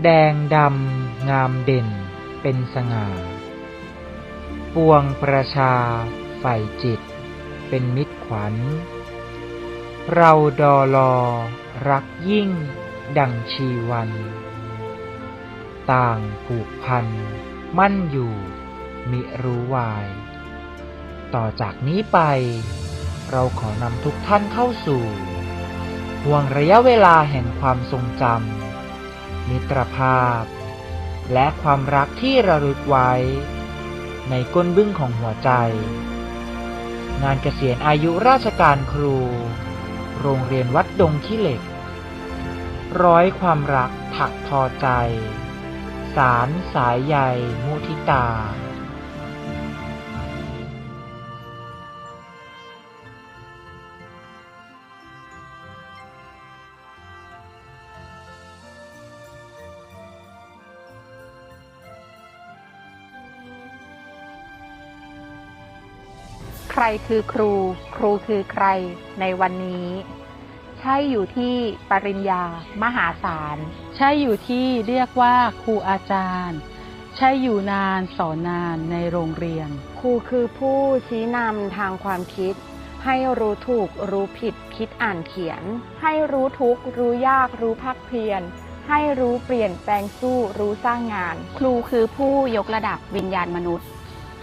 แดงดำงามเด่นเป็นสง่า ปวงประชาใฝ่จิต เป็นมิตรขวัญ เราดอลอรักยิ่งดังชีวัน ต่างผูกพัน มั่นอยู่มิรู้วาย ต่อจากนี้ไป เราขอนำทุกท่านเข้าสู่ห่วงระยะเวลาแห่งความทรงจำ มิตรภาพ และความรักที่ระลึกไว้ ในก้นบึ้งของหัวใจ งานเกษียณอายุราชการครู โรงเรียนวัดดงขี้เหล็ก ร้อยความรักถักทอใจ สารสายใยมุทิตา ใครคือครู ครูคือใครในวันนี้ ใช่อยู่ที่ปริญญามหาศาล ใช่อยู่ที่เรียกว่าครูอาจารย์ ใช่อยู่นานสอนนานในโรงเรียน ครูคือผู้ชี้นำทางความคิด ให้รู้ถูกรู้ผิดคิดอ่านเขียน ให้รู้ทุกข์รู้ยากรู้พักเพียรให้รู้เปลี่ยนแปลงสู้รู้สร้างงาน ครูคือผู้ยกระดับวิญญาณมนุษย์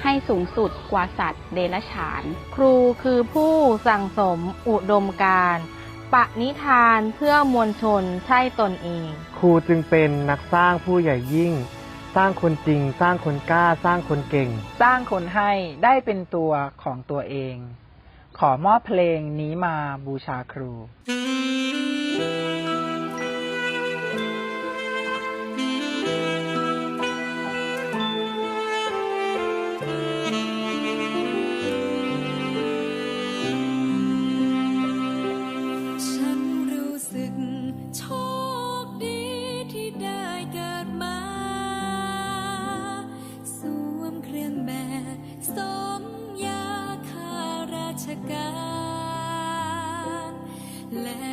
ให้สูงสุดกว่าสัตว์เดรัจฉาน ครูคือผู้สั่งสมอุดมการณ์ปณิธานเพื่อมวลชนใช่ตนเอง ครูจึงเป็นนักสร้างผู้ใหญ่ยิ่ง สร้างคนจริง สร้างคนกล้า สร้างคนเก่ง สร้างคนให้ได้เป็นตัวของตัวเอง ขอมอบเพลงนี้มาบูชาครู แ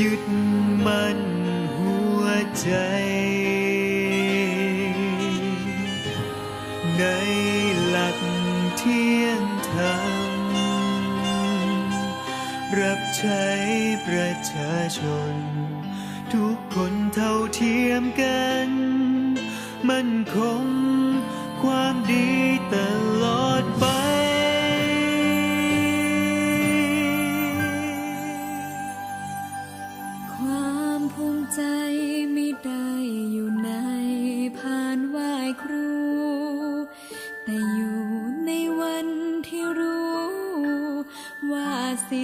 ยึดมั่นหัวใจ ในหลักเที่ยงธรรม รับใช้ประชาชน ทุกคนเท่าเทียมกัน มั่นคงความดีตลอดไป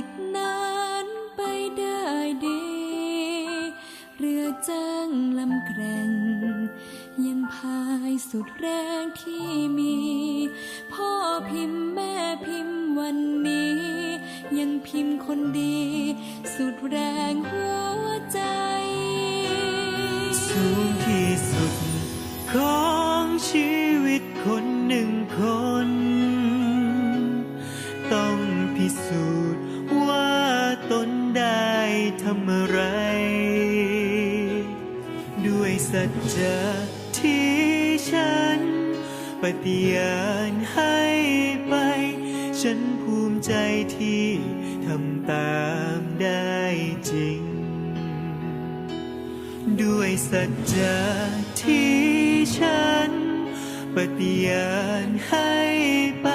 สิทธินั้นไปได้ดีเรือจจ้างลำแกร่ง ยังพายสุดแรงที่มี พ่อพิมพ์แม่พิมพ์วันนี้ ยังพิมพ์คนดี สุดแรงหัวใจ สูงที่สุดของชีวิตคนหนึ่งคน สัจจะที่ฉัน ปฏิญาณให้ไป ฉันภูมิใจที่ทำตามได้จริง ด้วยสัจจะที่ฉัน ปฏิญาณให้ไป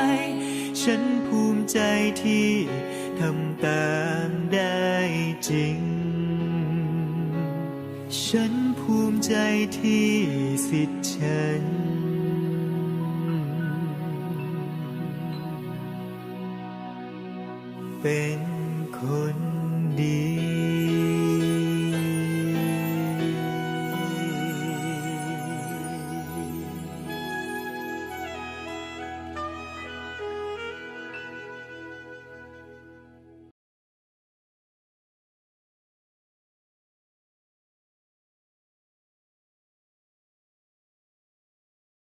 ฉันภูมิใจที่ทำตามได้จริง ฉัน ใจที่สิทธิ์ฉัน เป็นคนดี